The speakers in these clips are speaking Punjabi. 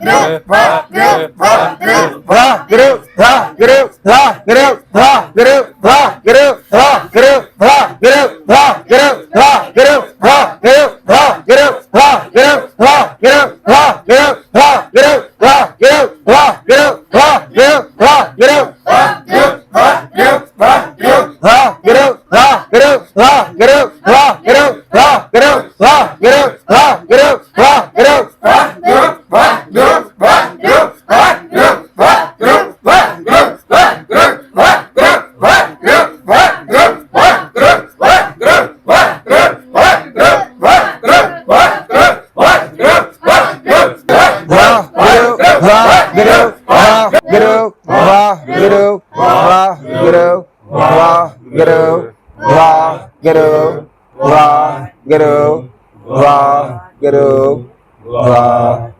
Get up! Guru, Ra, Guru, Ra.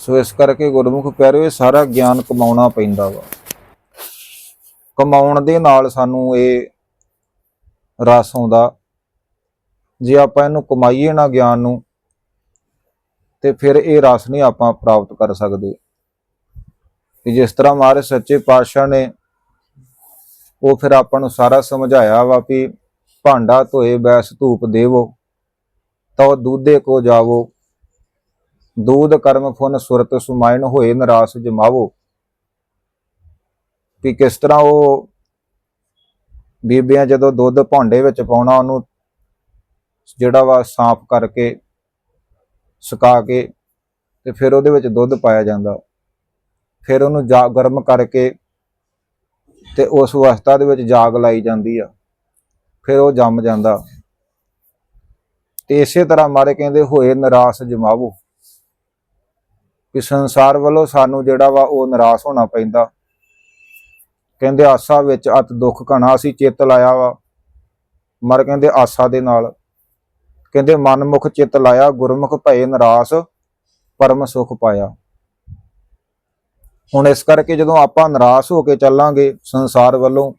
ਸੋ ਇਸ ਕਰਕੇ ਗੁਰਮੁਖ ਪਿਆਰਿਓ, ਇਹ ਸਾਰਾ ਗਿਆਨ ਕਮਾਉਣਾ ਪੈਂਦਾ ਵਾ। ਕਮਾਉਣ ਦੇ ਨਾਲ ਸਾਨੂੰ ਇਹ ਰਸ ਆਉਂਦਾ। ਜੇ ਆਪਾਂ ਇਹਨੂੰ ਕਮਾਈਏ ਨਾ ਗਿਆਨ ਨੂੰ, ਤੇ ਫਿਰ ਇਹ ਰਸ ਨਹੀਂ ਆਪਾਂ ਪ੍ਰਾਪਤ ਕਰ ਸਕਦੇ। ਕਿ ਜਿਸ ਤਰ੍ਹਾਂ ਮਹਾਰਾਜ ਸੱਚੇ ਪਾਤਸ਼ਾਹ ਨੇ ਉਹ ਫਿਰ ਆਪਾਂ ਨੂੰ ਸਾਰਾ ਸਮਝਾਇਆ ਵਾ ਵੀ ਭਾਂਡਾ ਧੋਏ, ਬੈਸ ਧੂਪ ਦੇਵੋ ਤਉ ਦੂਧੇ ਕੋ ਜਾਵੋ। ਦੂਧ, ਕਰਮ ਫੁਨ ਸੁਰਤ, ਸੁਮਾਇਨ ਹੋਏ, ਨਰਾਸ, ਜਮਾਵੋ। ਕਿ ਕਿਸ ਤਰ੍ਹਾਂ ਉਹ ਬੀਬੀਆਂ ਜਦੋਂ ਦੁੱਧ ਭਾਂਡੇ ਵਿੱਚ ਪਾਉਣਾ, ਉਹਨੂੰ ਜਿਹੜਾ ਵਾ ਸਾਫ਼ ਕਰਕੇ, ਸੁਕਾ ਕੇ ਤੇ ਫਿਰ ਉਹਦੇ ਵਿੱਚ ਦੁੱਧ ਪਾਇਆ ਜਾਂਦਾ। ਫਿਰ ਉਹਨੂੰ ਜਾ, ਗਰਮ ਕਰਕੇ ਤੇ ਉਸ ਅਵਸਥਾ ਦੇ ਵਿੱਚ ਜਾਗ ਲਾਈ ਜਾਂਦੀ ਆ। ਫਿਰ ਉਹ ਜੰਮ ਜਾਂਦਾ। ਤੇ ਇਸੇ ਤਰ੍ਹਾਂ ਮਾਰੇ ਕਹਿੰਦੇ, ਹੋਏ ਨਰਾਸ, ਜਮਾਵੋ। ਕਿ ਸੰਸਾਰ ਵੱਲੋਂ ਸਾਨੂੰ ਜਿਹੜਾ ਵਾ ਉਹ ਨਿਰਾਸ਼ ਹੋਣਾ ਪੈਂਦਾ। ਕਹਿੰਦੇ ਆਸਾ ਵਿੱਚ ਅਤ ਦੁੱਖ ਘਣਾ ਅਸੀਂ ਚਿੱਤ ਲਾਇਆ ਵਾ। ਮਰ ਕਹਿੰਦੇ ਆਸਾ ਦੇ ਨਾਲ। ਕਹਿੰਦੇ ਮਨਮੁਖ ਚਿੱਤ ਲਾਇਆ, ਗੁਰਮੁਖ ਭਏ ਨਿਰਾਸ਼, ਪਰਮ ਸੁਖ ਪਾਇਆ। ਹੁਣ ਇਸ ਕਰਕੇ ਜਦੋਂ ਆਪਾਂ ਨਿਰਾਸ਼ ਹੋ ਕੇ ਚੱਲਾਂਗੇ ਸੰਸਾਰ ਵੱਲੋਂ,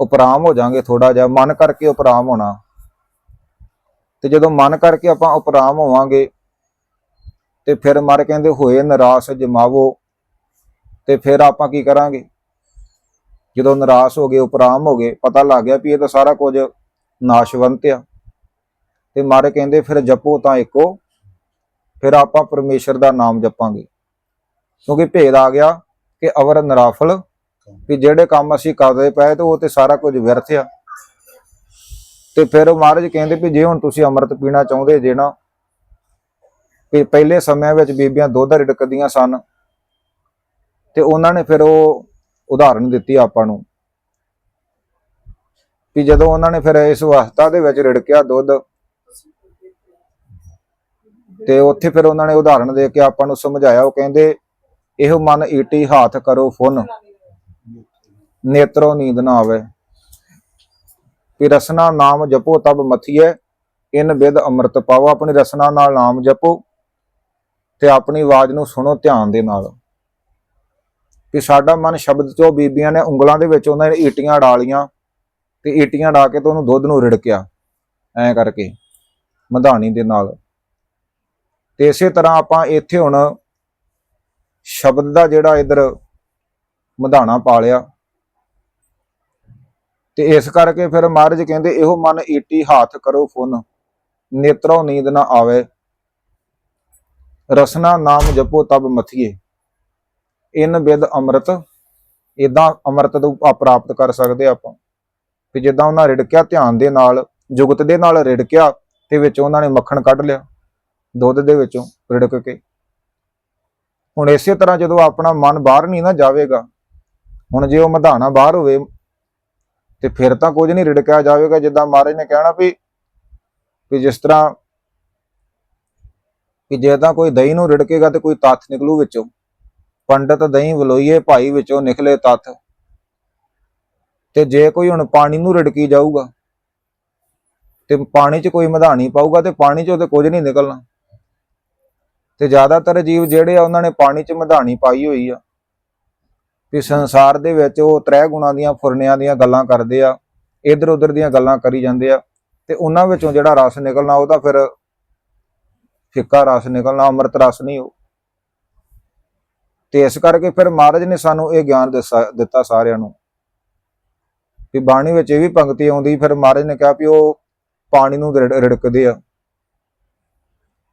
ਉਪਰਾਮ ਹੋ ਜਾਾਂਗੇ ਥੋੜਾ ਜਿਹਾ, ਮਨ ਕਰਕੇ ਉਪਰਾਮ ਹੋਣਾ। ਤੇ ਜਦੋਂ ਮਨ ਕਰਕੇ ਆਪਾਂ ਉਪਰਾਮ ਹੋਵਾਂਗੇ ਤੇ ਫਿਰ ਮਰ ਕਹਿੰਦੇ, ਹੋਏ ਨਿਰਾਸ਼ ਜਮਾਵੋ। ਤੇ ਫਿਰ ਆਪਾਂ ਕੀ ਕਰਾਂਗੇ? ਜਦੋਂ ਨਿਰਾਸ਼ ਹੋ ਗਏ, ਉਪਰਾਮ ਹੋ ਗਏ, ਪਤਾ ਲੱਗ ਗਿਆ ਵੀ ਇਹ ਤਾਂ ਸਾਰਾ ਕੁਝ ਨਾਸ਼ਵੰਤ ਆ। ਤੇ ਮਾਰੇ ਕਹਿੰਦੇ, ਫਿਰ ਜਪੋ ਤਾਂ ਇੱਕੋ, ਫਿਰ ਆਪਾਂ ਪਰਮੇਸ਼ਰ ਦਾ ਨਾਮ ਜਪਾਂਗੇ। ਕਿਉਂਕਿ ਭੇਦ ਆ ਗਿਆ ਕਿ ਅਵਰ ਨਰਾਫਲ, ਵੀ ਜਿਹੜੇ ਕੰਮ ਅਸੀਂ ਕਰਦੇ ਪਏ, ਤੇ ਉਹ ਤੇ ਸਾਰਾ ਕੁਝ ਵਿਅਰਥ ਆ। ਤੇ ਫਿਰ ਉਹ ਮਹਾਰਾਜ ਕਹਿੰਦੇ ਵੀ ਜੇ ਹੁਣ ਤੁਸੀਂ ਅੰਮ੍ਰਿਤ ਪੀਣਾ ਚਾਹੁੰਦੇ ਜੇ ਨਾ ਕਿ ਪਹਿਲੇ ਸਮਿਆਂ ਵਿੱਚ ਬੀਬੀਆਂ ਦੁੱਧ ਰਿੜਕਦੀਆਂ ਸਨ ਤੇ ਉਹਨਾਂ ਨੇ ਫਿਰ ਉਹ ਉਦਾਹਰਣ ਦਿੱਤੀ ਆਪਾਂ ਨੂੰ ਕਿ ਜਦੋਂ ਉਹਨਾਂ ਨੇ ਫਿਰ ਇਸ ਅਵਸਥਾ ਦੇ ਵਿੱਚ ਰਿੜਕਿਆ ਦੁੱਧ ਤੇ ਉੱਥੇ ਫਿਰ ਉਹਨਾਂ ਨੇ ਉਦਾਹਰਣ ਦੇ ਕੇ ਆਪਾਂ ਨੂੰ ਸਮਝਾਇਆ, ਉਹ ਕਹਿੰਦੇ, ਇਹੋ ਮਨ ਈਟੀ ਹਾਥ ਕਰੋ ਫੁਨ ਨੇਤਰੋ ਨੀਂਦ ਨਾ ਆਵੇ। ਕਿ ਰਸਨਾ ਨਾਮ ਜਪੋ ਤਬ ਮਥੀਏ ਇਨ ਬਿਦ ਅੰਮ੍ਰਿਤ ਪਾਓ, ਆਪਣੀ ਰਸਨਾ ਨਾਲ ਨਾਮ ਜਪੋ ਤੇ ਆਪਣੀ ਆਵਾਜ਼ ਨੂੰ ਸੁਣੋ ਧਿਆਨ ਦੇ ਨਾਲ। ਕਿ ਸਾਡਾ ਮਨ ਸ਼ਬਦ ਚੋਂ ਬੀਬੀਆਂ ਨੇ ਉਂਗਲਾਂ ਦੇ ਵਿੱਚ ਉਹਨਾਂ ਨੇ ਈਟੀਆਂ ਡਾਲੀਆਂ ਤੇ ਈਟੀਆਂ ਡਾ ਕੇ ਤੇ ਉਹਨੂੰ ਦੁੱਧ ਨੂੰ ਰਿੜਕਿਆ। ਐਂ ਕਰਕੇ, ਮਧਾਣੀ ਦੇ ਨਾਲ। ਤੇ ਇਸੇ ਤਰ੍ਹਾਂ ਆਪਾਂ ਇੱਥੇ ਹੁਣ ਸ਼ਬਦ ਦਾ ਜਿਹੜਾ ਇਧਰ ਮਧਾਣਾ ਪਾ ਲਿਆ ਤੇ ਇਸ ਕਰਕੇ ਫਿਰ ਮਹਾਰਾਜ ਕਹਿੰਦੇ, ਇਹੋ ਮਨ ਈਟੀ, ਹਾਥ ਕਰੋ ਫੁਨ। ਨੇਤਰੋਂ ਨੀਂਦ ਨਾ ਆਵੇ। ਰਸਨਾ ਨਾਮ ਜਪੋ ਤਬ ਮਥੀਏ। ਇਨ ਬਿਦ ਅੰਮ੍ਰਿਤ ਇਦਾਂ ਅੰਮ੍ਰਿਤ ਤੋਂ ਪ੍ਰਾਪਤ ਕਰ ਸਕਦੇ ਆਪਾਂ। ਕਿ ਜਿੱਦਾਂ ਉਹਨਾਂ ਰਿੜਕਿਆ ਧਿਆਨ ਦੇ ਨਾਲ, ਜੁਗਤ ਦੇ ਨਾਲ ਰਿੜਕਿਆ ਤੇ ਵਿੱਚ ਉਹਨਾਂ ਨੇ ਮੱਖਣ ਕੱਢ ਲਿਆ, ਦੁੱਧ ਦੇ ਵਿੱਚੋਂ ਰਿੜਕ ਕੇ। ਹੁਣ ਇਸੇ ਤਰ੍ਹਾਂ ਜਦੋਂ ਆਪਣਾ ਮਨ ਬਾਹਰ ਨਹੀਂ ਨਾ ਜਾਵੇਗਾ, ਹੁਣ ਜੇ ਉਹ ਮਧਾਣਾ ਬਾਹਰ ਹੋਵੇ, ਤੇ ਫਿਰ ਤਾਂ ਕੁਝ ਨਹੀਂ ਰਿੜਕਿਆ ਜਾਵੇਗਾ, ਜਿੱਦਾਂ ਮਹਾਰਾਜ ਨੇ ਕਹਿਣਾ ਵੀ ਵੀ ਜਿਸ ਤਰ੍ਹਾਂ ਕਿ ਜੇ ਤਾਂ ਕੋਈ ਦਹੀਂ ਨੂੰ ਰਿੜਕੇਗਾ ਤੇ ਕੋਈ ਤੱਥ ਨਿਕਲੂ ਵਿੱਚੋਂ। ਪੰਡਤ ਦਹੀਂ ਵਲੋਈਏ ਭਾਈ ਵਿੱਚੋਂ ਨਿਕਲੇ ਤੱਥ। ਤੇ ਜੇ ਕੋਈ ਹੁਣ ਪਾਣੀ ਨੂੰ ਰਿੜਕੀ ਜਾਊਗਾ, ਤੇ ਪਾਣੀ 'ਚ ਕੋਈ ਮਧਾਣੀ ਪਾਊਗਾ ਤੇ ਪਾਣੀ 'ਚੋਂ ਤੇ ਕੁਝ ਨਹੀਂ ਨਿਕਲਣਾ। ਤੇ ਜ਼ਿਆਦਾਤਰ ਜੀਵ ਜਿਹੜੇ ਆ, ਉਹਨਾਂ ਨੇ ਪਾਣੀ 'ਚ ਮਧਾਣੀ ਪਾਈ ਹੋਈ ਆ। ਕਿ ਸੰਸਾਰ ਦੇ ਵਿੱਚ ਉਹ ਤ੍ਰੈ ਗੁਣਾਂ ਦੀਆਂ, ਫੁਰਨਿਆਂ ਦੀਆਂ ਗੱਲਾਂ ਕਰਦੇ ਆ ਇਧਰ ਉਧਰ ਦੀਆਂ ਗੱਲਾਂ ਕਰੀ ਜਾਂਦੇ ਆ। ਤੇ ਉਹਨਾਂ ਵਿੱਚੋਂ ਜਿਹੜਾ ਰਸ ਨਿਕਲਣਾ, ਉਹ ਤਾਂ ਫਿਰ ਫਿੱਕਾ ਰਸ ਨਿਕਲਣਾ, ਅੰਮ੍ਰਿਤ ਰਸ ਨਹੀਂ ਉਹ। ਤੇ ਇਸ ਕਰਕੇ ਫਿਰ ਮਹਾਰਾਜ ਨੇ ਸਾਨੂੰ ਇਹ ਗਿਆਨ ਦੱਸਾ- ਦਿੱਤਾ ਸਾਰਿਆਂ ਨੂੰ। ਵੀ ਬਾਣੀ ਵਿੱਚ ਇਹ ਵੀ ਪੰਕਤੀ ਆਉਂਦੀ, ਫਿਰ ਮਹਾਰਾਜ ਨੇ ਕਿਹਾ ਵੀ ਉਹ ਪਾਣੀ ਨੂੰ ਰਿੜਕਦੇ ਆ।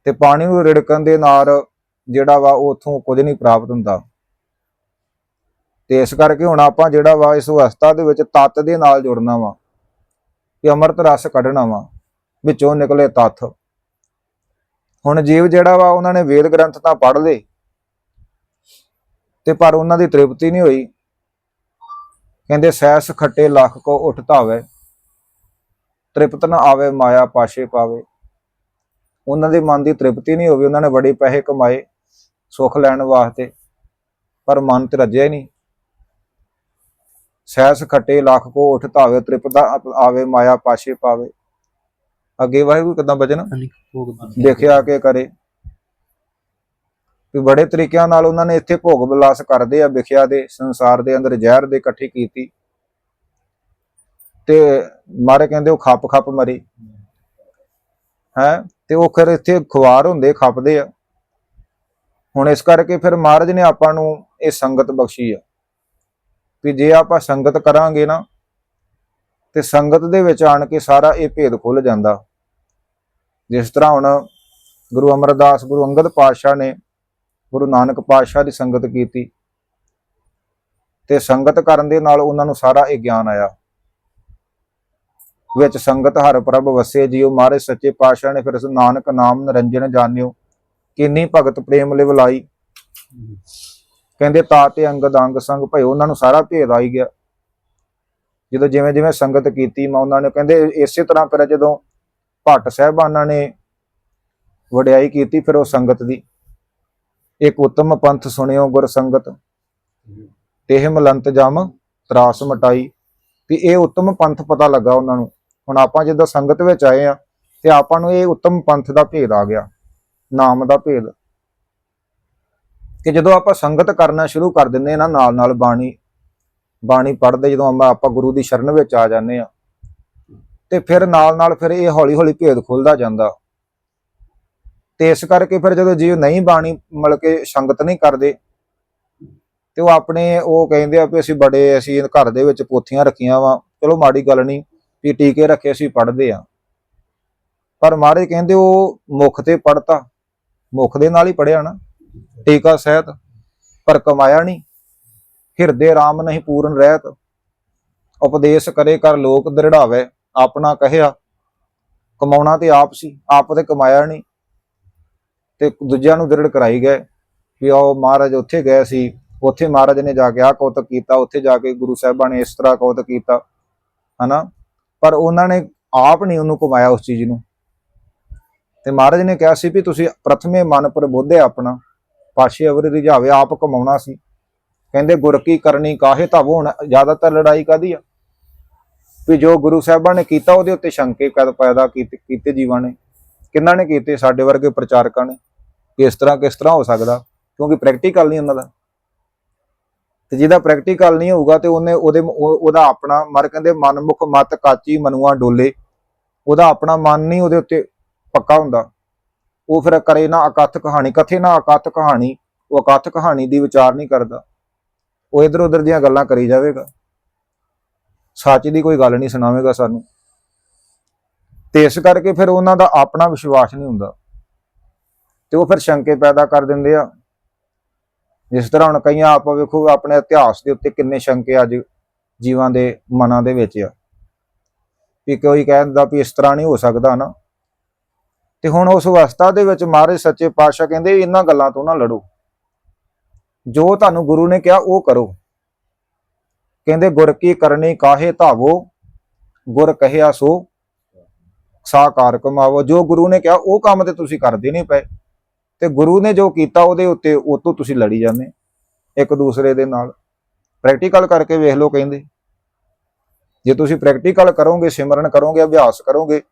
ਤੇ ਪਾਣੀ ਨੂੰ ਰਿੜਕਣ ਦੇ ਨਾਲ ਜਿਹੜਾ ਵਾ ਉਹ ਉਥੋਂ ਕੁਝ ਨਹੀਂ ਪ੍ਰਾਪਤ ਹੁੰਦਾ। ਤੇ ਇਸ ਕਰਕੇ ਹੁਣ ਆਪਾਂ ਜਿਹੜਾ ਵਾ ਇਸ ਅਵਸਥਾ ਦੇ ਵਿੱਚ ਤਤ ਦੇ ਨਾਲ ਜੁੜਨਾ ਵਾ ਕਿ ਅੰਮ੍ਰਿਤ ਰਸ ਕੱਢਣਾ ਵਾ, ਵਿੱਚੋਂ ਨਿਕਲੇ ਤੱਥ। ਹੁਣ ਜੀਵ ਜਿਹੜਾ ਵਾ ਉਹਨਾਂ ਨੇ ਵੇਦ ਗ੍ਰੰਥ ਤਾਂ ਪੜ੍ਹ ਲਏ। ਤੇ ਪਰ ਉਹਨਾਂ ਦੀ ਤ੍ਰਿਪਤੀ ਨਹੀਂ ਹੋਈ। ਕਹਿੰਦੇ ਸੈਸ ਖੱਟੇ ਲੱਖ ਕੋ ਉੱਠ ਧਾਵੇ। ਤ੍ਰਿਪਤ ਨਾ ਆਵੇ, ਮਾਇਆ ਪਾਸ਼ੇ ਪਾਵੇ। ਉਹਨਾਂ ਦੇ ਮਨ ਦੀ ਤ੍ਰਿਪਤੀ ਨਹੀਂ ਹੋਵੇ ਉਹਨਾਂ ਨੇ ਬੜੇ ਪੈਸੇ ਕਮਾਏ ਸੁੱਖ ਲੈਣ ਵਾਸਤੇ, ਪਰ ਮਨ ਤੇ ਰੱਜਿਆ ਹੀ ਨਹੀਂ। ਸੈਸ ਖੱਟੇ ਲੱਖ ਕੋ ਉੱਠ ਧਾਵੇ, ਤ੍ਰਿਪਤ ਆਵੇ, ਮਾਇਆ ਪਾਸ਼ੇ ਪਾਵੇ। ਅੱਗੇ ਵਾਹਿਗੁਰੂ ਕਿਦਾਂ ਬਚਨ? ਭੋਗ ਦੇਖਿਆ ਕਿ ਕਰੇ। ਵੀ ਬੜੇ ਤਰੀਕਿਆਂ ਨਾਲ ਉਹਨਾਂ ਨੇ ਇੱਥੇ ਭੋਗ ਵਿਲਾਸ ਕਰਦੇ ਆ ਵਿਖਿਆ ਦੇ ਸੰਸਾਰ ਦੇ ਅੰਦਰ ਜ਼ਹਿਰ ਦੇ ਇਕੱਠੀ ਕੀਤੀ। ਤੇ ਮਾਰੇ ਕਹਿੰਦੇ ਉਹ ਖੱਪ ਖੱਪ ਮਰੀ। ਹੈ? ਤੇ ਉਹ ਫਿਰ ਇੱਥੇ ਖੁਆਰ ਹੁੰਦੇ ਖੱਪਦੇ ਆ। ਹੁਣ ਇਸ ਕਰਕੇ ਫਿਰ ਮਹਾਰਾਜ ਨੇ ਆਪਾਂ ਨੂੰ ਇਹ ਸੰਗਤ ਬਖਸ਼ੀ ਆ। ਵੀ ਜੇ ਆਪਾਂ ਸੰਗਤ ਕਰਾਂਗੇ ਨਾ ਤੇ ਸੰਗਤ ਦੇ ਵਿੱਚ ਆਣ ਕੇ ਸਾਰਾ ਇਹ ਭੇਦ ਖੁੱਲ ਜਾਂਦਾ। ਜਿਸ ਤਰ੍ਹਾਂ ਹੁਣ ਗੁਰੂ ਅਮਰਦਾਸ, ਗੁਰੂ ਅੰਗਦ ਪਾਤਸ਼ਾਹ ਨੇ ਗੁਰੂ ਨਾਨਕ ਪਾਤਸ਼ਾਹ ਦੀ ਸੰਗਤ ਕੀਤੀ ਤੇ ਸੰਗਤ ਕਰਨ ਦੇ ਨਾਲ ਉਹਨਾਂ ਨੂੰ ਸਾਰਾ ਇਹ ਗਿਆਨ ਆਇਆ। ਵਿੱਚ ਸੰਗਤ ਹਰ ਪ੍ਰਭ ਵਸੇ ਜੀਉ, ਮਾਰੇ ਸੱਚੇ ਪਾਤਸ਼ਾਹ ਨੇ ਫਿਰ ਉਸ ਨਾਨਕ ਨਾਮ ਨਰੰਜਨ ਜਾਣਿਓ। ਕਿੰਨੀ ਭਗਤ ਪ੍ਰੇਮ ਲਿਵ ਲਾਈ। ਕਹਿੰਦੇ ਤਾ ਤੇ ਅੰਗਦ ਅੰਗ ਸੰਗ ਭਇਓ ਉਹਨਾਂ ਨੂੰ ਸਾਰਾ ਭੇਦ ਆਈ ਗਿਆ। ਜਦੋਂ ਜਿਵੇਂ ਜਿਵੇਂ ਸੰਗਤ ਕੀਤੀ, ਮੈਂ ਉਹਨਾਂ ਨੇ ਕਹਿੰਦੇ ਇਸੇ ਤਰ੍ਹਾਂ ਫਿਰ ਜਦੋਂ ਭੱਟ ਸਾਹਿਬਾਨਾਂ ਨੇ ਵਡਿਆਈ ਕੀਤੀ, ਫਿਰ ਉਹ ਸੰਗਤ ਦੀ। ਇੱਕ ਉਤਮ ਪੰਥ ਸੁਣਿਓ ਗੁਰ ਸੰਗਤ। ਤੇਹ ਮਲੰਤ ਜਮ, ਤਰਾਸ ਮਟਾਈ। ਵੀ ਇਹ ਉਤਮ ਪੰਥ ਪਤਾ ਲੱਗਾ ਉਹਨਾਂ ਨੂੰ। ਹੁਣ ਆਪਾਂ ਜਦੋਂ ਸੰਗਤ ਵਿੱਚ ਆਏ ਆ ਤੇ ਆਪਾਂ ਨੂੰ ਇਹ ਉਤਮ ਪੰਥ ਦਾ ਭੇਦ ਆ ਗਿਆ। ਨਾਮ ਦਾ ਭੇਦ। ਕਿ ਜਦੋਂ ਆਪਾਂ ਸੰਗਤ ਕਰਨਾ ਸ਼ੁਰੂ ਕਰ ਦਿੰਦੇ ਨਾ ਨਾਲ ਨਾਲ ਬਾਣੀ ਬਾਣੀ ਪੜ੍ਹਦੇ ਜਦੋਂ ਆਪਾਂ ਗੁਰੂ ਦੀ ਸ਼ਰਨ ਵਿੱਚ ਆ ਜਾਂਦੇ ਆ ਤੇ ਫਿਰ ਨਾਲ ਨਾਲ ਫਿਰ ਇਹ ਹੌਲੀ ਹੌਲੀ ਭੇਦ ਖੁੱਲਦਾ ਜਾਂਦਾ। ਤੇ ਇਸ ਕਰਕੇ ਫਿਰ ਜਦੋਂ ਜੀਵ ਨਹੀਂ ਬਾਣੀ ਮਤਲਬ ਕੇ ਸੰਗਤ ਨਹੀਂ ਕਰਦੇ, ਤੇ ਉਹ ਆਪਣੇ ਉਹ ਕਹਿੰਦੇ ਆ ਵੀ ਅਸੀਂ ਬੜੇ ਅਸੀਂ ਘਰ ਦੇ ਵਿੱਚ ਪੋਥੀਆਂ ਰੱਖੀਆਂ ਵਾ। ਚਲੋ ਮਾੜੀ ਗੱਲ ਨਹੀਂ, ਵੀ ਟੀਕੇ ਰੱਖੇ ਅਸੀਂ ਪੜ੍ਹਦੇ ਆ ਪਰ ਮਹਾਰਾਜ ਕਹਿੰਦੇ ਉਹ ਮੁਖ ਤੇ ਪੜਤਾ ਮੁਖ ਦੇ ਨਾਲ ਹੀ ਪੜਿਆ ਨਾ, ਟੀਕਾ ਸਹਿਤ, ਪਰ ਕਮਾਇਆ ਨਹੀਂ। ਹਿਰਦੇ RAM ਨਹੀਂ ਪੂਰਨ ਰਹਿਤ। ਉਪਦੇਸ਼ ਕਰੇ ਕਰ ਲੋਕ ਦ੍ਰਿੜਾਵੇ, ਆਪਣਾ ਕਹਿਆ, ਕਮਾਉਣਾ ਤੇ ਆਪ ਸੀ, ਆਪ ਤੇ ਕਮਾਇਆ ਨਹੀਂ। ਤੇ ਦੂਜਿਆਂ ਨੂੰ ਦ੍ਰਿੜ ਕਰਾਈ ਗਏ ਵੀ ਉਹ ਮਹਾਰਾਜ ਉੱਥੇ ਗਏ ਸੀ, ਉੱਥੇ ਮਹਾਰਾਜ ਨੇ ਜਾ ਕੇ ਆਹ ਕੌਤਕ ਕੀਤਾ, ਉੱਥੇ ਜਾ ਕੇ ਗੁਰੂ ਸਾਹਿਬਾਂ ਨੇ ਇਸ ਤਰ੍ਹਾਂ ਕੌਤਕ ਕੀਤਾ, ਹਨਾ? ਪਰ ਉਹਨਾਂ ਨੇ ਆਪ ਨਹੀਂ ਉਹਨੂੰ ਕਮਾਇਆ ਉਸ ਚੀਜ਼ ਨੂੰ। ਤੇ ਮਹਾਰਾਜ ਨੇ ਕਿਹਾ ਸੀ ਵੀ ਤੁਸੀਂ ਪ੍ਰਥਮੇ ਮਨ ਪ੍ਰਬੋਧੇ ਆਪਣਾ, ਪਾਸ਼ੇ ਅਵਰ ਰਿਝਾਵੇ, ਆਪ ਕਮਾਉਣਾ ਸੀ। ਕਹਿੰਦੇ ਗੁਰ ਕੀ ਕਰਨੀ ਕਾਹੇ ਤਾਂ ਹੁਣ, ਜ਼ਿਆਦਾਤਰ ਲੜਾਈ ਕਾਦੀ ਆ? ਵੀ ਜੋ ਗੁਰੂ ਸਾਹਿਬਾਂ ਨੇ ਕੀਤਾ ਉਹਦੇ ਉੱਤੇ ਸ਼ੰਕੇ ਕਦ ਪੈਦਾ ਕੀਤੇ ਕੀਤੇ ਜੀਵਾਂ ਨੇ। ਕਿੰਨਾਂ ਨੇ ਕੀਤੇ? ਸਾਡੇ ਵਰਗੇ ਪ੍ਰਚਾਰਕਾਂ ਨੇ। ਕਿ ਇਸ ਤਰ੍ਹਾਂ ਕਿਸ ਤਰ੍ਹਾਂ ਹੋ ਸਕਦਾ? ਕਿਉਂਕਿ ਪ੍ਰੈਕਟੀਕਲ ਨਹੀਂ ਉਹਨਾਂ ਦਾ। ਤੇ ਜਿਹਦਾ ਪ੍ਰੈਕਟੀਕਲ ਨਹੀਂ ਹੋਊਗਾ ਤੇ ਉਹਨੇ ਉਹਦੇ ਉਹਦਾ ਆਪਣਾ ਮਰ ਕਹਿੰਦੇ ਮਨਮੁਖ ਮਤ ਕਾਚੀ ਮਨੂਆ ਡੋਲੇ। ਉਹਦਾ ਆਪਣਾ ਮਨ ਨਹੀਂ ਉਹਦੇ ਉੱਤੇ ਪੱਕਾ ਹੁੰਦਾ। ਉਹ ਫਿਰ ਕਰੇ ਨਾ ਅਕਥ ਕਹਾਣੀ। ਕਥੇ ਨਾ ਅਕਥ ਕਹਾਣੀ। ਉਹ ਅਕਥ ਕਹਾਣੀ ਦੀ ਵਿਚਾਰ ਨਹੀਂ ਕਰਦਾ। ਉਹ ਇਧਰ ਉਧਰ ਦੀਆਂ ਗੱਲਾਂ ਕਰੀ ਜਾਵੇਗਾ। ਸੱਚ ਦੀ ਕੋਈ ਗੱਲ ਨਹੀਂ ਸੁਣਾਵੇਗਾ ਸਾਨੂੰ। ਤੇ ਇਸ ਕਰਕੇ ਫਿਰ ਉਹਨਾਂ ਦਾ ਆਪਣਾ ਵਿਸ਼ਵਾਸ ਨਹੀਂ ਹੁੰਦਾ। ਤੇ ਉਹ ਫਿਰ ਸ਼ੰਕੇ ਪੈਦਾ ਕਰ ਦਿੰਦੇ ਆ। ਜਿਸ ਤਰ੍ਹਾਂ ਹੁਣ ਕਈਆਂ ਆਪ ਵੇਖੋ ਆਪਣੇ ਇਤਿਹਾਸ ਦੇ ਉੱਤੇ ਕਿੰਨੇ ਸ਼ੰਕੇ ਅੱਜ ਜੀਵਾਂ ਦੇ ਮਨਾਂ ਦੇ ਵਿੱਚ ਆ। ਵੀ ਕੋਈ ਕਹਿੰਦਾ ਵੀ ਇਸ ਤਰ੍ਹਾਂ ਨਹੀਂ ਹੋ ਸਕਦਾ ਨਾ। ਤੇ ਹੁਣ ਉਸ ਅਵਸਥਾ ਦੇ ਵਿੱਚ ਮਹਾਰਾਜ ਸੱਚੇ ਪਾਤਸ਼ਾਹ ਕਹਿੰਦੇ ਇਹਨਾਂ ਗੱਲਾਂ ਤੋਂ ਨਾ ਲੜੋ। ਜੋ ਤੁਹਾਨੂੰ ਗੁਰੂ ਨੇ ਕਿਹਾ, ਉਹ ਕਰੋ। ਕਹਿੰਦੇ, ਗੁਰ ਕੀ ਕਰਨੀ ਕਾਹੇ ਧਾਵੋ, ਗੁਰ ਕਹਿਆ ਸੋ ਸਾਕਾਰ ਕਮਾਵੋ। ਜੋ ਗੁਰੂ ਨੇ ਕਿਹਾ, ਉਹ ਕੰਮ ਤੇ ਤੁਸੀਂ ਕਰਦੇ ਨਹੀਂ ਪਏ। ਤੇ ਗੁਰੂ ਨੇ ਜੋ ਕੀਤਾ, ਉਹਦੇ ਉੱਤੇ ਉਹ ਤੋਂ ਤੁਸੀਂ ਲੜੀ ਜਾਂਦੇ, ਇੱਕ ਦੂਸਰੇ ਦੇ ਨਾਲ। ਪ੍ਰੈਕਟੀਕਲ ਕਰਕੇ ਵੇਖ ਲਓ ਕਹਿੰਦੇ। ਜੇ ਤੁਸੀਂ ਪ੍ਰੈਕਟੀਕਲ ਕਰੋਗੇ, ਸਿਮਰਨ ਕਰੋਗੇ, ਅਭਿਆਸ ਕਰੋਗੇ,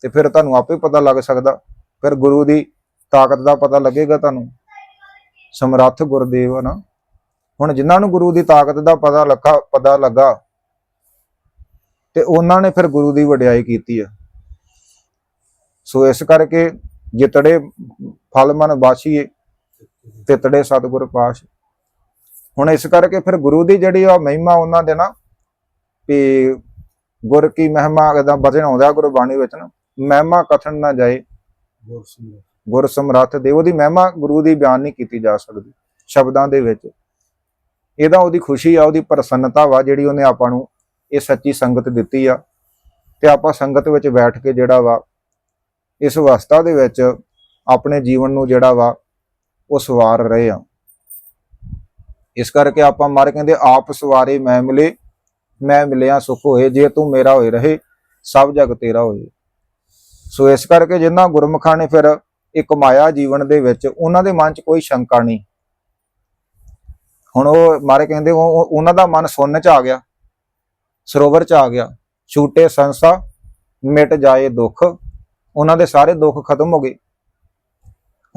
ਤੇ ਫਿਰ ਤੁਹਾਨੂੰ ਆਪੇ ਪਤਾ ਲੱਗ ਸਕਦਾ। ਫਿਰ ਗੁਰੂ ਦੀ ਤਾਕਤ ਦਾ ਪਤਾ ਲੱਗੇਗਾ ਤੁਹਾਨੂੰ। ਸਮਰੱਥ ਗੁਰਦੇਵ ਨਾ ਹੁਣ ਜਿਨ੍ਹਾਂ ਨੂੰ ਗੁਰੂ ਦੀ ਤਾਕਤ ਦਾ ਪਤਾ ਲੱਗਾ ਪਤਾ ਲੱਗਾ, ਤੇ ਉਹਨਾਂ ਨੇ ਫਿਰ ਗੁਰੂ ਦੀ ਵਡਿਆਈ ਕੀਤੀ ਆ। ਸੋ ਇਸ ਕਰਕੇ ਜਿਤੜੇ ਫਲ ਮਨ ਬਾਸ਼ੀਏ ਤਿਤੜੇ ਸਤਿਗੁਰ ਪਾਸ਼। ਹੁਣ ਇਸ ਕਰਕੇ ਫਿਰ ਗੁਰੂ ਦੀ ਜਿਹੜੀ ਆ ਮਹਿਮਾ ਉਹਨਾਂ ਦੇ ਨਾ, ਵੀ ਗੁਰ ਕੀ ਮਹਿਮਾ ਇਹਦਾ ਬਚਨ ਆਉਂਦਾ ਗੁਰਬਾਣੀ ਵਿੱਚ ਨਾ, ਮਹਿਮਾ ਕਥਨ ਨਾ ਜਾਏ। ਗੁਰ ਸਿੰਘ ਗੁਰ ਸਮਰੱਥ ਦੇਵ ਉਹਦੀ ਮਹਿਮਾ ਗੁਰੂ ਦੀ ਬਿਆਨ ਨਹੀਂ ਕੀਤੀ ਜਾ ਸਕਦੀ ਸ਼ਬਦਾਂ ਦੇ ਵਿੱਚ। ਇਹਦਾ ਉਹਦੀ ਖੁਸ਼ੀ ਆ, ਉਹਦੀ ਪ੍ਰਸੰਨਤਾ ਵਾ ਜਿਹੜੀ ਉਹਨੇ ਆਪਾਂ ਨੂੰ ਇਹ ਸੱਚੀ ਸੰਗਤ ਦਿੱਤੀ ਆ। ਤੇ ਆਪਾਂ ਸੰਗਤ ਵਿੱਚ ਬੈਠ ਕੇ ਜਿਹੜਾ ਵਾ, ਇਸ ਅਵਸਥਾ ਦੇ ਵਿੱਚ ਆਪਣੇ ਜੀਵਨ ਨੂੰ ਜਿਹੜਾ ਵਾ, ਉਹ ਸਵਾਰ ਰਹੇ ਆ। ਇਸ ਕਰਕੇ ਆਪਾਂ ਮਾਰ ਕਹਿੰਦੇ, ਆਪ ਸਵਾਰੇ ਮੈਂ ਮਿਲੇ, ਮੈਂ ਮਿਲਿਆ ਸੁਖ ਹੋਏ, ਜੇ ਤੂੰ ਮੇਰਾ ਹੋਏ ਰਹੇ, ਸਭ ਜਗ ਤੇਰਾ ਹੋਏ। ਸੋ ਇਸ ਕਰਕੇ ਜਿਨ੍ਹਾਂ ਗੁਰਮੁਖਾਂ ਨੇ ਫਿਰ ਇੱਕ ਮਾਇਆ ਜੀਵਨ ਦੇ ਵਿੱਚ ਉਹਨਾਂ ਦੇ ਮਨ 'ਚ ਕੋਈ ਸ਼ੰਕਾ ਨਹੀਂ। ਹੁਣ ਉਹ ਮਾਰੇ ਕਹਿੰਦੇ ਉਹ- ਉਹਨਾਂ ਦਾ ਮਨ ਸੁੰਨ 'ਚ ਆ ਗਿਆ, ਸਰੋਵਰ 'ਚ ਆ ਗਿਆ, ਛੂਟੇ ਸੰਸਾ ਮਿਟ ਜਾਏ ਦੁੱਖ, ਉਹਨਾਂ ਦੇ ਸਾਰੇ ਦੁੱਖ ਖਤਮ ਹੋ ਗਏ।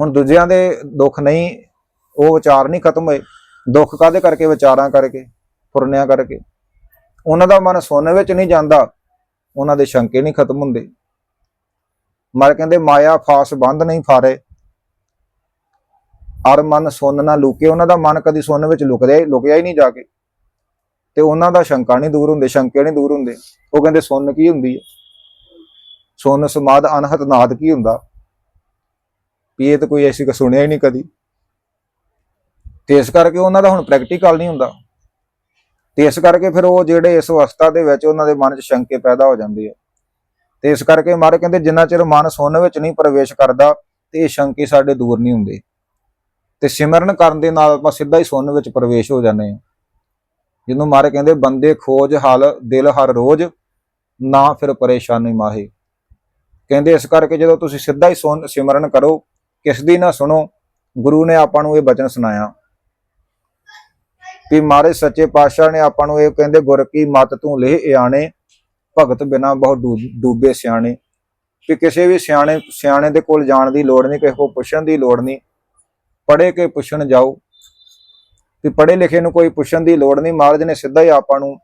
ਹੁਣ ਦੂਜਿਆਂ ਦੇ ਦੁੱਖ ਨਹੀਂ, ਉਹ ਵਿਚਾਰ ਨਹੀਂ ਖਤਮ ਹੋਏ। ਦੁੱਖ ਕਾਦੇ ਕਰਕੇ? ਵਿਚਾਰਾਂ ਕਰਕੇ, ਫੁਰਨਿਆਂ ਕਰਕੇ। ਉਹਨਾਂ ਦਾ ਮਨ ਸੁੰਨ ਵਿੱਚ ਨਹੀਂ ਜਾਂਦਾ, ਉਹਨਾਂ ਦੇ ਸ਼ੰਕੇ ਨਹੀਂ ਖਤਮ ਹੁੰਦੇ। ਮਰ ਕਹਿੰਦੇ, ਮਾਇਆ ਫਾਸ ਬੰਦ ਨਹੀਂ ਫਾਰੇ ਅਰ ਮਨ ਸੁਣ ਨਾ ਲੁਕੇ। ਉਹਨਾਂ ਦਾ ਮਨ ਕਦੀ ਸੁੰਨ ਵਿੱਚ ਲੁਕਦਾ ਲੁਕਿਆ ਹੀ ਨਹੀਂ ਜਾ ਕੇ। ਤੇ ਉਹਨਾਂ ਦਾ ਸ਼ੰਕਾ ਨਹੀਂ ਦੂਰ ਹੁੰਦੇ, ਸ਼ੰਕੇ ਨਹੀਂ ਦੂਰ ਹੁੰਦੇ। ਉਹ ਕਹਿੰਦੇ, ਸੁੰਨ ਕੀ ਹੁੰਦੀ ਹੈ? ਸੁੰਨ ਸਮਾਦ ਅਨਹਤ ਨਾਦ ਕੀ ਹੁੰਦਾ? ਵੀ ਇਹ ਤਾਂ ਕੋਈ ਐਸੀ ਕ ਸੁਣਿਆ ਹੀ ਨਹੀਂ ਕਦੀ। ਤੇ ਇਸ ਕਰਕੇ ਉਹਨਾਂ ਦਾ ਹੁਣ ਪ੍ਰੈਕਟੀਕਲ ਨਹੀਂ ਹੁੰਦਾ। ਤੇ ਇਸ ਕਰਕੇ ਫਿਰ ਉਹ ਜਿਹੜੇ ਇਸ ਅਵਸਥਾ ਦੇ ਵਿੱਚ ਉਹਨਾਂ ਦੇ ਮਨ 'ਚ ਸ਼ੰਕੇ ਪੈਦਾ ਹੋ ਜਾਂਦੇ ਆ। ਤੇ ਇਸ ਕਰਕੇ ਮਹਾਰਾਜ ਕਹਿੰਦੇ ਜਿੰਨਾ ਚਿਰ ਮਨ ਸੁੰਨ ਵਿੱਚ ਨਹੀਂ ਪ੍ਰਵੇਸ਼ ਕਰਦਾ, ਤੇ ਇਹ ਸ਼ੰਕੇ ਸਾਡੇ ਦੂਰ ਨਹੀਂ ਹੁੰਦੇ। ਤੇ ਸਿਮਰਨ ਕਰਨ ਦੇ ਨਾਲ ਆਪਾਂ ਸਿੱਧਾ ਹੀ ਸੁੰਨ ਵਿੱਚ ਪ੍ਰਵੇਸ਼ ਹੋ ਜਾਂਦੇ ਹਾਂ। ਜਿਹਨੂੰ ਮਾਰੇ ਕਹਿੰਦੇ ਬੰਦੇ ਖੋਜ ਹਲ, ਦਿਲ ਹਰ ਰੋਜ਼, ਨਾ ਫਿਰ ਪਰੇਸ਼ਾਨੀ ਮਾਹੇ। ਕਹਿੰਦੇ ਇਸ ਕਰਕੇ ਜਦੋਂ ਤੁਸੀਂ ਸਿੱਧਾ ਹੀ ਸੁਣ ਸਿਮਰਨ ਕਰੋ, ਕਿਸ ਦੀ ਨਾ ਸੁਣੋ, ਗੁਰੂ ਨੇ ਆਪਾਂ ਨੂੰ ਇਹ ਬਚਨ ਸੁਣਾਇਆ। ਵੀ ਮਾਰੇ ਸੱਚੇ ਪਾਤਸ਼ਾਹ ਨੇ ਆਪਾਂ ਨੂੰ ਇਹ ਕਹਿੰਦੇ, ਗੁਰ ਕੀ ਮਤ ਤੂੰ ਲੇਹ ਆਣੇ ਭਗਤ ਬਿਨਾ ਬਹੁਤ ਡੂ- ਡੂਬੇ ਸਿਆਣੇ। ਕਿ ਕਿਸੇ ਵੀ ਸਿਆਣੇ ਸਿਆਣੇ ਦੇ ਕੋਲ ਜਾਣ ਦੀ ਲੋੜ ਨਹੀਂ, ਕਿਸੇ ਕੋਲ ਪੁੱਛਣ ਦੀ ਲੋੜ ਨਹੀਂ। ਪੜ੍ਹੇ ਕੇ ਪੁੱਛਣ ਜਾਓ। ਵੀ ਪੜ੍ਹੇ ਲਿਖੇ ਨੂੰ ਕੋਈ ਪੁੱਛਣ ਦੀ ਲੋੜ ਨਹੀਂ। ਮਹਾਰਾਜ ਨੇ ਸਿੱਧਾ ਹੀ ਆਪਾਂ ਨੂੰ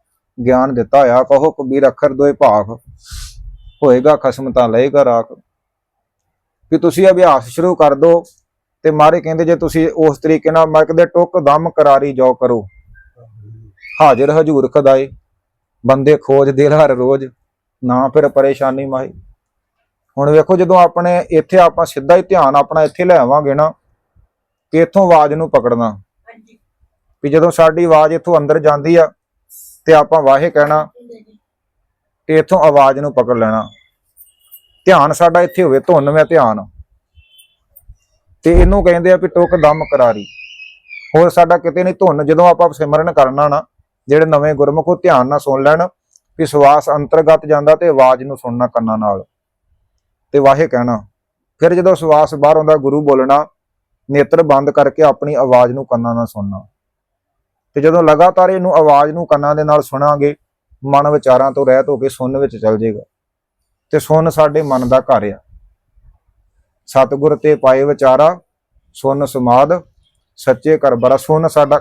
ਗਿਆਨ ਦਿੱਤਾ ਹੋਇਆ ਕਹੋ ਕਬੀਰ ਅੱਖਰ ਦੋਏ ਭਾਖ, ਹੋਏਗਾ ਖਸਮ ਤਾਂ ਲਏਗਾ ਰਾਖ। ਵੀ ਤੁਸੀਂ ਅਭਿਆਸ ਸ਼ੁਰੂ ਕਰ ਦਿਓ ਤੇ ਮਾਰੇ ਕਹਿੰਦੇ ਜੇ ਤੁਸੀਂ ਉਸ ਤਰੀਕੇ ਨਾਲ ਮਰਕ ਦੇ ਟੁੱਕ ਦਮ ਕਰਾਰੀ ਜੋ ਕਰੋ। ਹਾਜ਼ਰ ਹਜੂਰ ਖਦਾਏ। ਬੰਦੇ ਖੋਜ ਦਿਲ ਹਰ ਰੋਜ਼ ਨਾ ਫਿਰ ਪਰੇਸ਼ਾਨੀ ਮਾਹੀ। ਹੁਣ ਵੇਖੋ ਜਦੋਂ ਆਪਣੇ ਇੱਥੇ ਆਪਾਂ ਸਿੱਧਾ ਹੀ ਧਿਆਨ ਆਪਣਾ ਇੱਥੇ ਲੈ ਆਵਾਂਗੇ ਨਾ ਕਿ ਇੱਥੋਂ ਆਵਾਜ਼ ਨੂੰ ਪਕੜਨਾ। ਵੀ ਜਦੋਂ ਸਾਡੀ ਆਵਾਜ਼ ਇੱਥੋਂ ਅੰਦਰ ਜਾਂਦੀ ਆ ਤੇ ਆਪਾਂ ਵਾਹੇ ਕਹਿਣਾ ਤੇ ਇੱਥੋਂ ਆਵਾਜ਼ ਨੂੰ ਪਕੜ ਲੈਣਾ। ਧਿਆਨ ਸਾਡਾ ਇੱਥੇ ਹੋਵੇ ਧੁੰਨਵੇਂ ਧਿਆਨ। ਤੇ ਇਹਨੂੰ ਕਹਿੰਦੇ ਆ ਵੀ ਟੁੱਕ ਦਮ ਕਰਾਰੀ। ਹੋਰ ਸਾਡਾ ਕਿਤੇ ਨਹੀਂ ਧੁੰਨ ਜਦੋਂ ਆਪਾਂ ਸਿਮਰਨ ਕਰਨਾ ਨਾ ਜਿਹੜੇ ਨਵੇਂ ਗੁਰਮੁਖ ਉਹ ਧਿਆਨ ਨਾਲ ਸੁਣ ਲੈਣ ਵੀ ਸਵਾਸ ਅੰਤਰਗਤ ਜਾਂਦਾ ਤੇ ਆਵਾਜ਼ ਨੂੰ ਸੁਣਨਾ ਕੰਨਾਂ ਨਾਲ। ਤੇ ਵਾਹੇ ਕਹਿਣਾ, ਫਿਰ ਜਦੋਂ ਸਵਾਸ ਬਾਹਰ ਆਉਂਦਾ, ਗੁਰੂ ਬੋਲਣਾ, ਨੇਤਰ ਬੰਦ ਕਰਕੇ ਆਪਣੀ ਆਵਾਜ਼ ਨੂੰ ਕੰਨਾਂ ਨਾਲ ਸੁਣਨਾ। ਤੇ ਜਦੋਂ ਲਗਾਤਾਰ ਇਹਨੂੰ ਆਵਾਜ਼ ਨੂੰ ਕੰਨਾਂ ਦੇ ਨਾਲ ਸੁਣਾਂਗੇ, ਮਨ ਵਿਚਾਰਾਂ ਤੋਂ ਰਹਿਤ ਹੋ ਕੇ ਸੁਣਨ ਵਿੱਚ ਚੱਲ ਜਾਏਗਾ। ਤੇ ਸੁਣ ਸਾਡੇ ਮਨ ਦਾ ਘਰ ਆ। ਸਤਿਗੁਰ ਤੇ ਪਾਏ ਵਿਚਾਰਾ, ਸੁਣ ਸਮਾਦ, ਸੱਚੇ ਘਰ ਬਰਾ ਸੁਣ ਸਾਡਾ।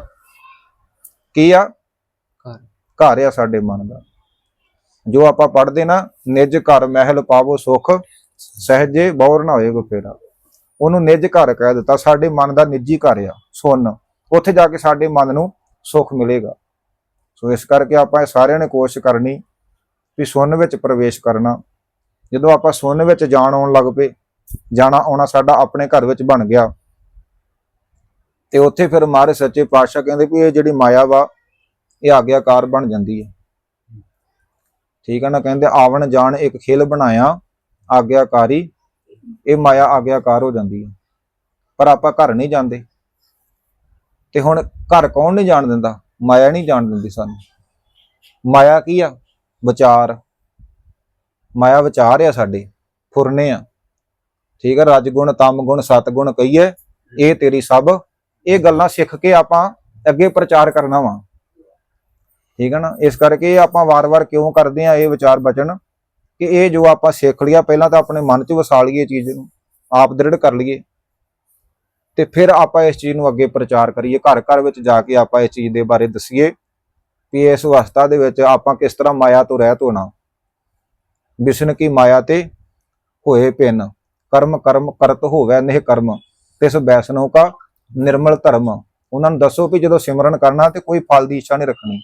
ਕੀ ਆ? ਘਰ। ਆ ਸਾਡੇ ਮਨ ਦਾ। ਜੋ ਆਪਾਂ ਪੜ੍ਹਦੇ ਨਾ, ਨਿਜ ਘਰ ਮਹਿਲ ਪਾਵੋ ਸੁਖ, ਸਹਜੇ ਬੌਰ ਨਾ ਹੋਏ ਗੁਫੇਰਾ ਉਹਨੂੰ ਨਿਜ ਘਰ ਕਹਿ ਦਿੱਤਾ, ਸਾਡੇ ਮਨ ਦਾ ਨਿੱਜੀ ਘਰ ਆ ਸੁਣ ਉੱਥੇ ਜਾ ਕੇ ਸਾਡੇ ਮਨ ਨੂੰ ਸੁੱਖ ਮਿਲੇਗਾ। ਸੋ ਇਸ ਕਰਕੇ ਆਪਾਂ ਇਹ ਸਾਰਿਆਂ ਨੇ ਕੋਸ਼ਿਸ਼ ਕਰਨੀ ਵੀ ਸੁੰਨ ਵਿੱਚ ਪ੍ਰਵੇਸ਼ ਕਰਨਾ। ਜਦੋਂ ਆਪਾਂ ਸੁੰਨ ਵਿੱਚ ਜਾਣ ਆਉਣ ਲੱਗ ਪਏ, ਜਾਣਾ ਆਉਣਾ ਸਾਡਾ ਆਪਣੇ ਘਰ ਵਿੱਚ ਬਣ ਗਿਆ। ਤੇ ਉੱਥੇ ਫਿਰ ਮਹਾਰਾਜ ਸੱਚੇ ਪਾਤਸ਼ਾਹ ਕਹਿੰਦੇ ਵੀ ਇਹ ਜਿਹੜੀ ਮਾਇਆ ਵਾ ਇਹ ਆਗਿਆਕਾਰ ਬਣ ਜਾਂਦੀ ਹੈ। ਠੀਕ ਹੈ ਨਾ, ਕਹਿੰਦੇ ਆਵਣ ਜਾਣ ਇੱਕ ਖੇਲ ਬਣਾਇਆ, ਆਗਿਆਕਾਰੀ, ਇਹ ਮਾਇਆ ਆਗਿਆਕਾਰ ਹੋ ਜਾਂਦੀ ਹੈ। ਪਰ ਆਪਾਂ ਘਰ ਨਹੀਂ ਜਾਂਦੇ ਤੇ ਹੁਣ ਘਰ ਕੌਣ ਨਹੀਂ ਜਾਣ ਦਿੰਦਾ? ਮਾਇਆ ਨਹੀਂ ਜਾਣ ਦਿੰਦੀ ਸਾਨੂੰ। ਮਾਇਆ ਕੀ ਆ? ਵਿਚਾਰ। ਮਾਇਆ ਵਿਚਾਰ ਆ ਸਾਡੇ, ਫੁਰਨੇ ਆ। ਠੀਕ ਆ ਰਜ ਗੁਣ ਤਮ ਗੁਣ ਸਤ ਗੁਣ ਕਹੀਏ, ਇਹ ਤੇਰੀ ਸਭ, ਇਹ ਗੱਲਾਂ ਸਿੱਖ ਕੇ ਆਪਾਂ ਅੱਗੇ ਪ੍ਰਚਾਰ ਕਰਨਾ ਵਾ। ਠੀਕ ਹੈ ਨਾ? ਇਸ ਕਰਕੇ ਇਹ ਆਪਾਂ ਵਾਰ-ਵਾਰ ਕਿਉਂ ਕਰਦੇ ਆ ਇਹ ਵਿਚਾਰ ਬਚਨ ਕਿ ਇਹ ਜੋ ਆਪਾਂ ਸਿੱਖ ਲਿਆ, ਪਹਿਲਾਂ ਤਾਂ ਆਪਣੇ ਮਨ 'ਚ ਵਸਾ ਲਈਏ ਚੀਜ਼ ਨੂੰ, ਆਪ ਦ੍ਰਿੜ ਕਰ ਲਈਏ। ਤੇ ਫਿਰ ਆਪਾਂ ਇਸ ਚੀਜ਼ ਨੂੰ ਅੱਗੇ ਪ੍ਰਚਾਰ ਕਰੀਏ ਘਰ ਘਰ ਵਿੱਚ ਜਾ ਕੇ ਆਪਾਂ ਇਸ ਚੀਜ਼ ਦੇ ਬਾਰੇ ਦਸੀਏ ਕਿ ਇਸ ਅਵਸਥਾ ਦੇ ਵਿੱਚ ਆਪਾਂ ਕਿਸ ਤਰ੍ਹਾਂ ਮਾਇਆ ਤੋਂ ਰਹਿਤ ਹੋਣਾ ਵਿਸ਼ਨ ਕੀ ਮਾਇਆ ਤੇ ਹੋਏ ਪਿੰਨ, ਕਰਮ ਕਰਮ ਕਰਤ ਹੋਵੇ ਨਿਹ ਕਰਮ, ਤਿਸ ਬੈਸਨੋ ਕਾ ਨਿਰਮਲ ਧਰਮ। ਉਹਨਾਂ ਨੂੰ ਦੱਸੋ ਕਿ ਜਦੋਂ ਸਿਮਰਨ ਕਰਨਾ ਤੇ ਕੋਈ ਫਲ ਦੀ ਇੱਛਾ ਨਹੀਂ ਰੱਖਣੀ।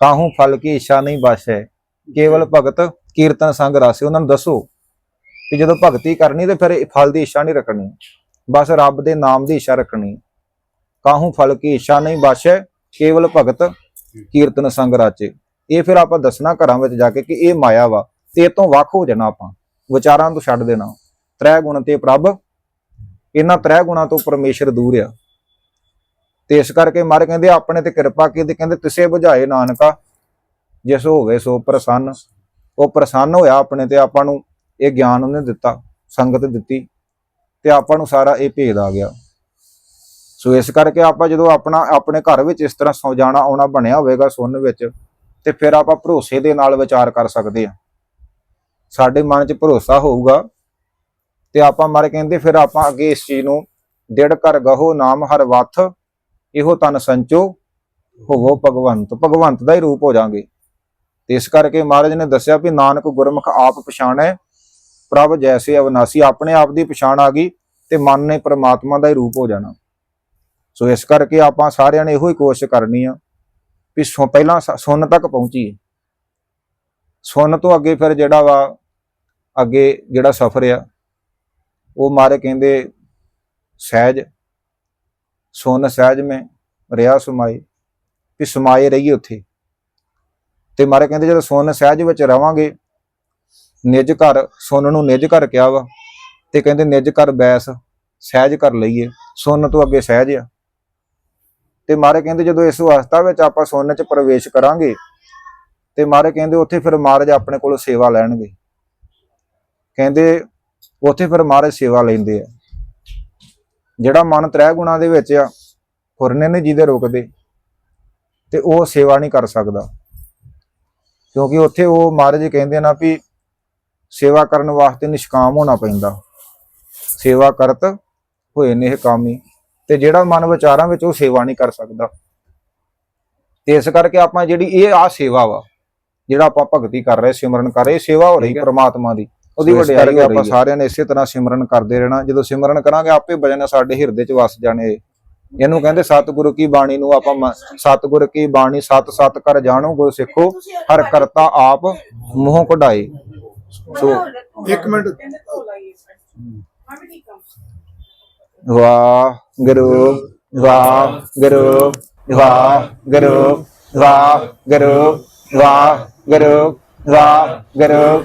ਕਾਹੂ ਫਲ ਕੀ ਇੱਛਾ ਨਹੀਂ ਬਸੈ ਕੇਵਲ ਭਗਤ ਕੀਰਤਨ ਸੰਗ ਰਸੇ ਉਹਨਾਂ ਨੂੰ ਦੱਸੋ ਕਿ ਜਦੋਂ ਭਗਤੀ ਕਰਨੀ ਤੇ ਫਿਰ ਫਲ ਦੀ ਇੱਛਾ ਨਹੀਂ ਰੱਖਣੀ। ਬਸ ਰੱਬ ਦੇ ਨਾਮ ਦੀ ਇੱਛਾ ਰੱਖਣੀ। ਕਾਹੂ ਫਲ ਕੀ ਇੱਛਾ ਨਹੀਂ ਬਸੈ ਕੇਵਲ ਭਗਤ ਕੀਰਤਨ ਸੰਗ ਰਾਚੇ। ਇਹ ਫਿਰ ਆਪਾਂ ਦੱਸਣਾ ਘਰਾਂ ਵਿੱਚ ਜਾ ਕੇ ਕਿ ਇਹ ਮਾਇਆ ਵਾ ਤੇ ਇਹ ਤੋਂ ਵੱਖ ਹੋ ਜਾਣਾ ਆਪਾਂ। ਵਿਚਾਰਾਂ ਤੋਂ ਛੱਡ ਦੇਣਾ। ਤ੍ਰੈ ਗੁਣ ਤੇ ਪ੍ਰਭ। ਇਹਨਾਂ ਤ੍ਰੈ ਗੁਣਾਂ ਤੋਂ ਪਰਮੇਸ਼ਰ ਦੂਰ ਆ। ਤੇ ਇਸ ਕਰਕੇ ਮਾਰੇ ਕਹਿੰਦੇ ਆਪਣੇ ਤੇ ਕਿਰਪਾ ਕੀਤੀ, ਕਹਿੰਦੇ ਤਿਸੇ ਬੁਝਾਏ ਨਾਨਕਾ, ਜਿਸ ਹੋਵੇ ਸੋ ਪ੍ਰਸੰਨ। ਉਹ ਪ੍ਰਸੰਨ ਹੋਇਆ ਆਪਣੇ ਤੇ, ਆਪਾਂ ਨੂੰ ਇਹ ਗਿਆਨ ਉਹਨੇ ਦਿੱਤਾ, ਸੰਗਤ ਦਿੱਤੀ, ਤੇ ਆਪਾਂ ਨੂੰ ਸਾਰਾ ਇਹ ਭੇਦ ਆ ਗਿਆ। ਸੋ ਇਸ ਕਰਕੇ ਆਪਾਂ ਜਦੋਂ ਆਪਣਾ, ਆਪਣੇ ਘਰ ਵਿੱਚ ਇਸ ਤਰ੍ਹਾਂ ਸੌ ਜਾਣਾ ਆਉਣਾ ਬਣਿਆ ਹੋਵੇਗਾ ਸੁਣਨ ਵਿੱਚ, ਤੇ ਫਿਰ ਆਪਾਂ ਭਰੋਸੇ ਦੇ ਨਾਲ ਵਿਚਾਰ ਕਰ ਸਕਦੇ ਆ ਸਾਡੇ ਮਨ 'ਚ ਭਰੋਸਾ ਹੋਊਗਾ, ਤੇ ਆਪਾਂ ਮਾਰੇ ਕਹਿੰਦੇ ਫਿਰ ਆਪਾਂ ਅੱਗੇ ਇਸ ਚੀਜ਼ ਨੂੰ ਦਿੜ ਕਰ ਗਹੋ ਨਾਮ ਹਰ ਵਥ ਇਹੋ ਤਨ ਸੰਚੋ ਹੋਵੋ ਭਗਵੰਤ ਭਗਵੰਤ ਦਾ ਹੀ ਰੂਪ ਹੋ ਜਾਾਂਗੇ। ਤੇ ਇਸ ਕਰਕੇ ਮਹਾਰਾਜ ਨੇ ਦੱਸਿਆ ਵੀ ਨਾਨਕ ਗੁਰਮੁਖ ਆਪ ਪਛਾਣੈ, ਪ੍ਰਭ ਜੈਸੇ ਅਵਨਾਸੀ ਆਪਣੇ ਆਪ ਦੀ ਪਛਾਣ ਆ ਗਈ ਤੇ ਮਨ ਨੇ ਪ੍ਰਮਾਤਮਾ ਦਾ ਹੀ ਰੂਪ ਹੋ ਜਾਣਾ। ਸੋ ਇਸ ਕਰਕੇ ਆਪਾਂ ਸਾਰਿਆਂ ਨੇ ਇਹੋ ਹੀ ਕੋਸ਼ਿਸ਼ ਕਰਨੀ ਆ ਵੀ ਸੁ- ਪਹਿਲਾਂ ਸ- ਸੁੰਨ ਤੱਕ ਪਹੁੰਚੀਏ। ਸੁੰਨ ਤੋਂ ਅੱਗੇ ਫਿਰ ਜਿਹੜਾ ਵਾ, ਅੱਗੇ ਜਿਹੜਾ ਸਫ਼ਰ ਆ, ਉਹ ਮਾਰੇ ਕਹਿੰਦੇ ਸਹਿਜ ਸੁਨ ਸਹਿਜ ਮੈਂ, ਰਿਆ ਸਮਾਏ ਵੀ ਸਮਾਏ ਰਹੀਏ ਉੱਥੇ। ਤੇ ਮਾਰੇ ਕਹਿੰਦੇ, ਜਦੋਂ ਸੁਨ ਸਹਿਜ ਵਿੱਚ ਰਵਾਂਗੇ, ਨਿਜ ਘਰ, ਸੁਨ ਨੂੰ ਨਿਜ ਘਰ ਕਿਹਾ ਵਾ, ਤੇ ਕਹਿੰਦੇ ਨਿਜ ਘਰ ਬੈਸ, ਸਹਿਜ ਕਰ ਲਈਏ, ਸੁਨ ਤੋਂ ਅੱਗੇ ਸਹਿਜ ਆ। ਤੇ ਮਾਰੇ ਕਹਿੰਦੇ, ਜਦੋਂ ਇਸ ਅਵਸਥਾ ਵਿੱਚ ਆਪਾਂ ਸੁਨ ਚ ਪ੍ਰਵੇਸ਼ ਕਰਾਂਗੇ, ਤੇ ਮਾਰੇ ਕਹਿੰਦੇ, ਉੱਥੇ ਫਿਰ ਮਹਾਰਾਜ ਆਪਣੇ ਕੋਲੋਂ ਸੇਵਾ ਲੈਣਗੇ। ਕਹਿੰਦੇ, ਉੱਥੇ ਫਿਰ ਮਹਾਰਾਜ ਸੇਵਾ ਲੈਂਦੇ ਆ। ਜਿਹੜਾ ਮਨ ਤ੍ਰੈ ਗੁਣਾ ਦੇ ਵਿੱਚ ਆ ਫੁਰਨੇ ਨੇ ਜਿਹਦੇ ਰੋਕਦੇ ਤੇ ਉਹ ਸੇਵਾ ਨਹੀਂ ਕਰ ਸਕਦਾ। ਕਿਉਂਕਿ ਉੱਥੇ ਉਹ ਮਹਾਰਾਜ ਕਹਿੰਦੇ ਨਾ ਵੀ ਸੇਵਾ ਕਰਨ ਵਾਸਤੇ ਨਿਸ਼ਕਾਮ ਹੋਣਾ ਪੈਂਦਾ। ਸੇਵਾ ਕਰਤ ਹੋਏ ਨੇ ਇਹ ਕਾਮੀ ਤੇ ਜਿਹੜਾ ਮਨ ਵਿਚਾਰਾਂ ਵਿੱਚ ਉਹ ਸੇਵਾ ਨਹੀਂ ਕਰ ਸਕਦਾ। ਤੇ ਇਸ ਕਰਕੇ ਆਪਾਂ ਜਿਹੜੀ ਇਹ ਆ ਸੇਵਾ ਵਾ ਜਿਹੜਾ ਆਪਾਂ ਭਗਤੀ ਕਰ ਰਹੇ ਸਿਮਰਨ ਕਰ ਰਹੇ ਸੇਵਾ ਹੋ ਰਹੀ ਪ੍ਰਮਾਤਮਾ ਦੀ। ਉਹਦੀ ਵਡਿਆਈ ਕਰਕੇ ਆਪਾਂ ਸਾਰਿਆਂ ਨੇ ਇਸੇ ਤਰ੍ਹਾਂ ਸਿਮਰਨ ਕਰਦੇ ਰਹਿਣਾ। ਜਦੋਂ ਸਿਮਰਨ ਕਰਾਂਗੇ ਆਪੇ ਭਜਨ ਸਾਡੇ ਹਿਰਦੇ 'ਚ ਵਸ ਜਾਣੇ। ਇਹਨੂੰ ਕਹਿੰਦੇ ਸਤਿਗੁਰੂ ਕੀ ਬਾਣੀ ਨੂੰ ਆਪਾਂ ਸਤਿਗੁਰ ਕੀ ਬਾਣੀ ਸਤ ਸਤ ਕਰ ਜਾਣੋ ਗੁਰ ਸਿੱਖੋ। ਹਰ ਕਰਤਾ ਆਪ ਮੂੰਹੋਂ ਕਢਾਏ। ਸੋ ਇੱਕ ਮਿੰਟ। ਵਾਹ ਗੁਰੂ ਵਾਹ ਗੁਰੂ ਵਾਹ ਗੁਰੂ ਵਾਹ ਗੁਰੂ ਵਾਹ ਗੁਰੂ ਵਾਹ ਗੁਰੂ